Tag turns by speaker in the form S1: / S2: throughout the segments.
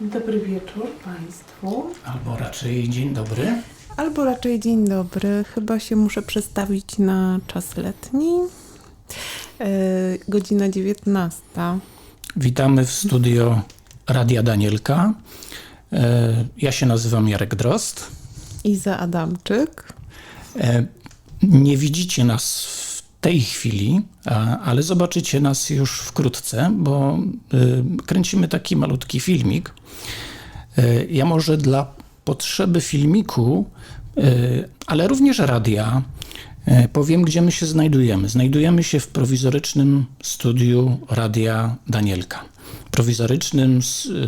S1: Dobry wieczór Państwu.
S2: Albo raczej dzień dobry.
S1: Albo raczej dzień dobry. Chyba się muszę przestawić na czas letni. E, godzina 19.
S2: Witamy w studio Radia Danielka. E, Ja się nazywam Jarek Drost.
S1: Iza Adamczyk.
S2: E, Nie widzicie nas w tej chwili, ale zobaczycie nas już wkrótce, bo e, kręcimy taki malutki filmik. E, Ja może dla potrzeby filmiku, e, ale również radia, powiem, gdzie my się znajdujemy. Znajdujemy się w prowizorycznym studiu Radia Danielka. Prowizorycznym,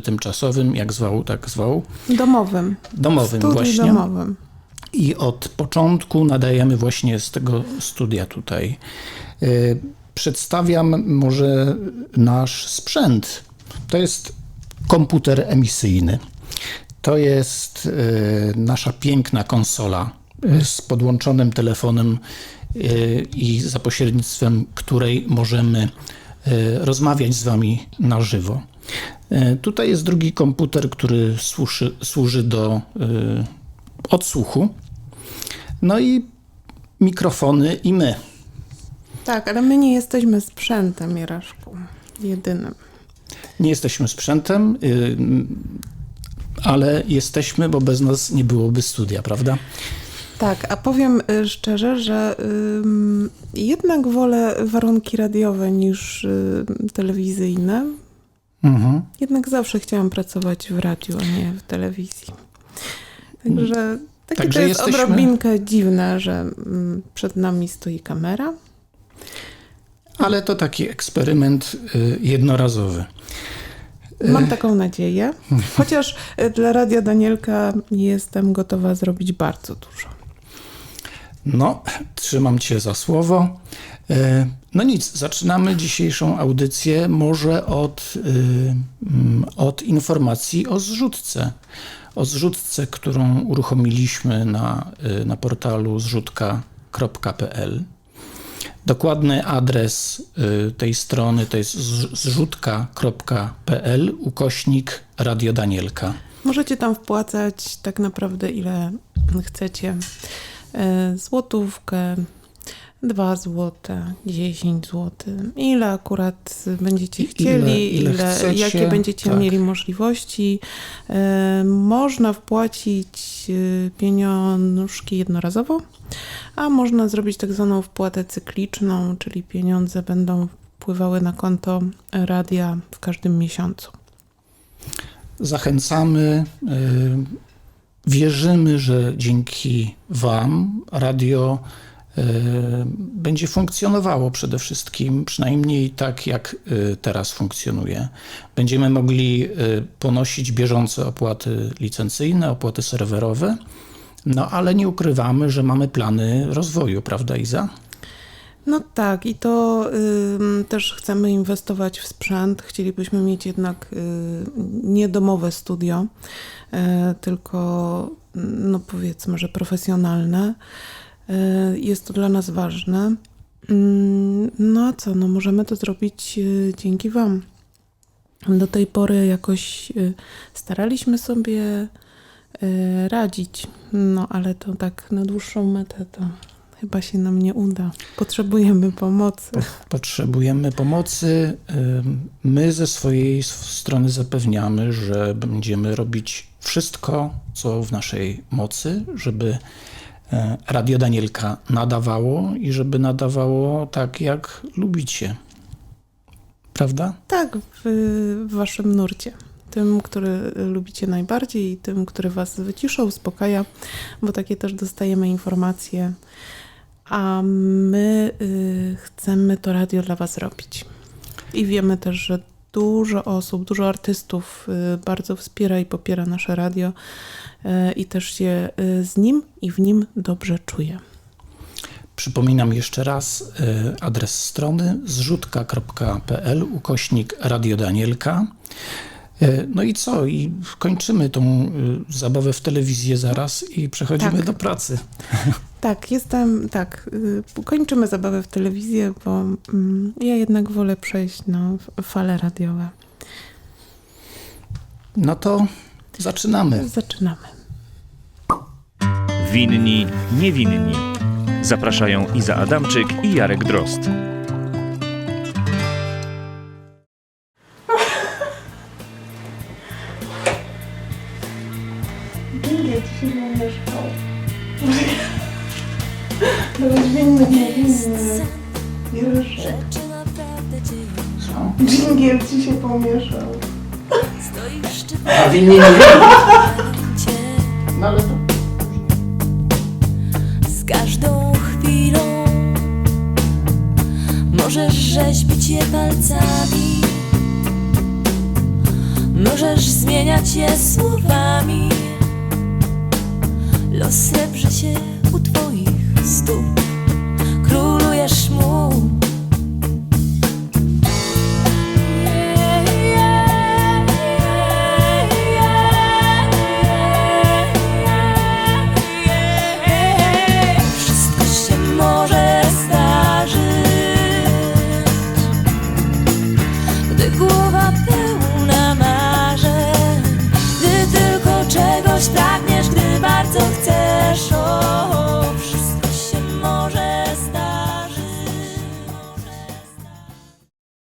S2: tymczasowym, jak zwał, tak zwał,
S1: Domowym.
S2: domowym
S1: Studiu
S2: właśnie.
S1: domowym.
S2: I od początku nadajemy właśnie z tego studia tutaj. Y, Przedstawiam może nasz sprzęt. To jest komputer emisyjny. To jest y, nasza piękna konsola y, z podłączonym telefonem i za pośrednictwem której możemy rozmawiać z Wami na żywo. Tutaj jest drugi komputer, który służy, służy do odsłuchu. No i mikrofony i my.
S1: Tak, ale my nie jesteśmy sprzętem, Jaraszku. Jedynym.
S2: Nie jesteśmy sprzętem, y, ale jesteśmy, bo bez nas nie byłoby studia, prawda?
S1: Tak, a powiem y, szczerze, że ym, jednak wolę warunki radiowe niż y, telewizyjne.
S2: Mhm.
S1: Jednak zawsze chciałam pracować w radiu, a nie w telewizji. Także, takie
S2: Także
S1: to jest
S2: jesteśmy-
S1: odrobinkę dziwne, że mm, przed nami stoi kamera.
S2: Ale to taki eksperyment y, jednorazowy.
S1: Mam taką nadzieję. Chociaż y, dla Radia Danielka jestem gotowa zrobić bardzo dużo.
S2: No, trzymam Cię za słowo. No nic, zaczynamy dzisiejszą audycję może od, y, mm, od informacji o zrzutce. O zrzutce, którą uruchomiliśmy na, y, na portalu zrzutka.pl. Dokładny adres y, tej strony to jest zrz- zrzutka.pl ukośnik Radio Danielka.
S1: Możecie tam wpłacać tak naprawdę ile chcecie. E, Złotówkę, 2 złote, 10 zł. Ile akurat będziecie chcieli,
S2: ile- ile chcecie,
S1: jakie będziecie
S2: tak.
S1: mieli możliwości. E, Można wpłacić e, pieniążki jednorazowo, a można zrobić tak zwaną wpłatę cykliczną, czyli pieniądze będą wpływały na konto radia w każdym miesiącu.
S2: Zachęcamy. y, Wierzymy, że dzięki Wam radio będzie funkcjonowało przede wszystkim, przynajmniej tak jak y, teraz funkcjonuje. Będziemy mogli y, ponosić bieżące opłaty licencyjne, opłaty serwerowe, no ale nie ukrywamy, że mamy plany rozwoju, prawda Iza?
S1: No tak, i to ym, też chcemy inwestować w sprzęt. Chcielibyśmy mieć jednak y, nie domowe studio, y, tylko no powiedzmy, że profesjonalne. Y, jest to dla nas ważne. Ym, no a co, no możemy to zrobić y, dzięki Wam. Do tej pory jakoś y, staraliśmy sobie radzić, no ale to tak na dłuższą metę to chyba się nam nie uda. Potrzebujemy pomocy.
S2: Potrzebujemy pomocy. My ze swojej strony zapewniamy, że będziemy robić wszystko, co w naszej mocy, żeby e, Radio Danielka nadawało i żeby nadawało tak, jak lubicie. Prawda?
S1: Tak, w, w waszym nurcie. Tym, który lubicie najbardziej i tym, który was wycisza, uspokaja, bo takie też dostajemy informacje. A my y, chcemy to radio dla was robić. I wiemy też, że dużo osób, dużo artystów y, bardzo wspiera i popiera nasze radio y, i też się y, z nim i w nim dobrze czuje.
S2: Przypominam jeszcze raz adres strony zrzutka.pl ukośnik Radio Danielka. E, No i co? I kończymy tą e, zabawę w telewizję zaraz i przechodzimy
S1: Tak.
S2: do pracy.
S1: Tak, jestem, tak, y, kończymy zabawę w telewizję, bo mm, ja jednak wolę przejść na fale radiowe.
S2: No to zaczynamy.
S1: Zaczynamy.
S3: Winni, niewinni. Zapraszają Iza Adamczyk i Jarek Drozd.
S1: Byłeś winny, niewinny. Jerzy.
S4: Rzeczy naprawdę dzieją
S2: Co?
S1: Dżingiel ci się pomieszał.
S4: Stoisz czy
S2: A winni nie No ale to...
S4: z każdą chwilą Możesz rzeźbić je palcami Możesz zmieniać je słowami Los srebrzy się u twoich stóp